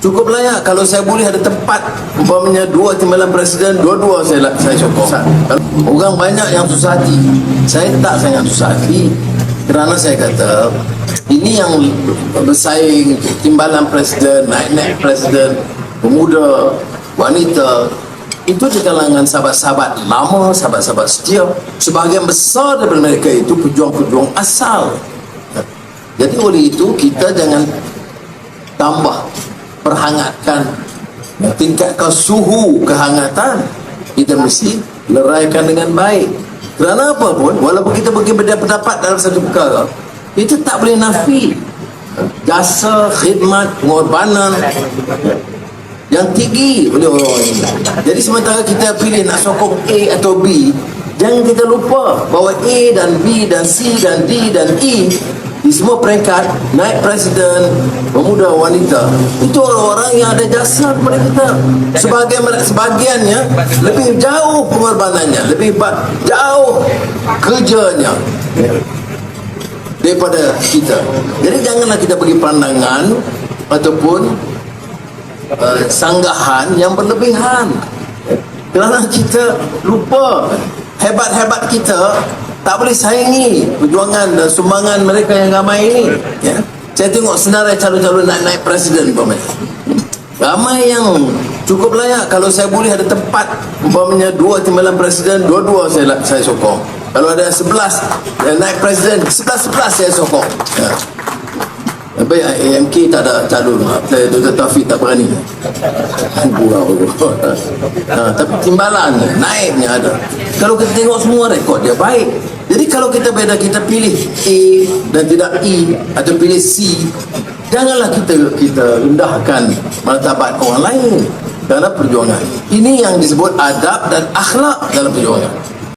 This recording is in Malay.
cukup layak kalau saya boleh ada tempat umpamanya dua timbalan presiden dua-dua saya saya sokong Kalau orang banyak yang susah hati saya tak sangat susah hati. Kerana saya kata ini yang bersaing timbalan presiden naik-naik presiden pemuda wanita itu di kalangan sahabat-sahabat lama sahabat-sahabat setia. Sebahagian besar daripada mereka itu pejuang-pejuang asal. Jadi oleh itu kita jangan tambah perhangatkan. Tingkatkan suhu kehangatan kita mesti leraikan dengan baik. Kerana apa pun walaupun kita berbeza pendapat dalam satu perkara kita tak boleh nafi. Jasa khidmat pengorbanan yang tinggi oleh orang ini. Jadi sementara kita pilih nak sokong A atau B jangan kita lupa bahawa A dan B dan C dan D dan E di semua peringkat naik presiden pemuda wanita. Itu orang-orang yang ada jasa kepada kita. Sebagian sebagiannya lebih jauh pengorbanannya lebih jauh kerjanya daripada kita. Jadi janganlah kita bagi pandangan ataupun uh, sanggahan yang berlebihan. Kerana kita lupa hebat-hebat kita tak boleh saingi perjuangan dan sumbangan mereka yang ramai ini. Ya. saya tengok senarai calon-calon nak naik presiden umpamanya. Ramai yang cukup layak. Kalau saya boleh ada tempat umpamanya dua timbalan presiden dua-dua saya saya sokong. Kalau ada sebelas yang naik presiden sebelas-sebelas saya sokong. Ya. Tapi AMK tak ada calon Saya Dr. Taufik tak berani Burau ha, Tapi timbalan Naiknya ada Kalau kita tengok semua rekod dia baik Jadi kalau kita beda Kita pilih A Dan tidak E Atau pilih C Janganlah kita kita rendahkan martabat orang lain kerana perjuangan. Ini yang disebut adab dan akhlak dalam perjuangan.